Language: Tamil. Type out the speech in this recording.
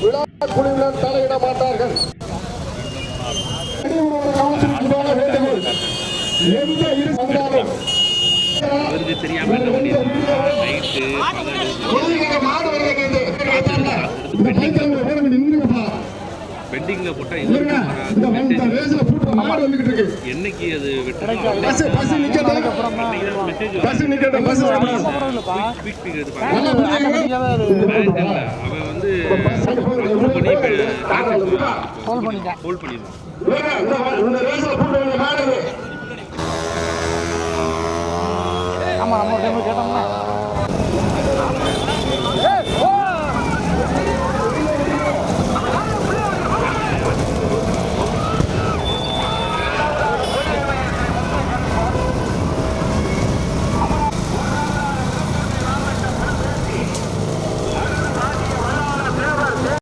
விழா குழுவினர் தலையிட என்னைக்கு அது வந்து ஹோல்ட் பண்ணிட்டேன். ஹோல்ட் பண்ணிடுவோம் ஆமாம்